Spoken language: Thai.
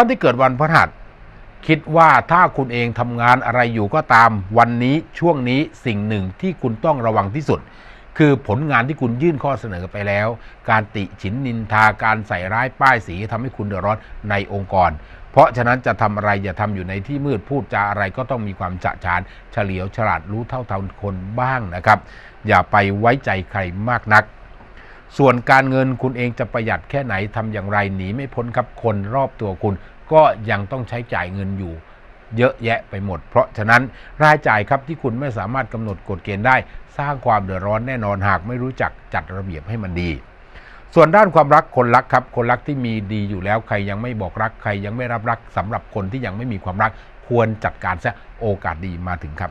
ท่านที่เกิดวันพฤหัสคิดว่าถ้าคุณเองทำงานอะไรอยู่ก็ตามวันนี้ช่วงนี้สิ่งหนึ่งที่คุณต้องระวังที่สุด คือผลงานที่คุณยื่นข้อเสนอไปแล้ว การติฉินนินทาการใส่ร้ายป้ายสีทำให้คุณเดือดร้อนในองค์กร เพราะฉะนั้นจะทำอะไรอย่าทำอยู่ในที่มืดพูดจาอะไรก็ต้องมีความฉะฉาน เฉลียวฉลาดรู้เท่าทันคนบ้างนะครับ อย่าไปไว้ใจใครมากนัก ส่วนการเงินคุณเองจะประหยัดแค่ไหนทำอย่างไรหนีไม่พ้นครับคนรอบตัวคุณ ก็ยังต้องใช้จ่ายเงินอยู่ เยอะแยะไปหมด เพราะฉะนั้นรายจ่ายครับที่คุณไม่สามารถกำหนดกฎเกณฑ์ได้ สร้างความเดือดร้อนแน่นอนหากไม่รู้จักจัดระเบียบให้มันดีส่วนด้านความรักคนรักครับ คนรักที่มีดีอยู่แล้วใครยังไม่บอกรักใครยังไม่รับรักสำหรับคนที่ยังไม่มีความรัก ควรจัดการซะโอกาสดีมาถึงครับ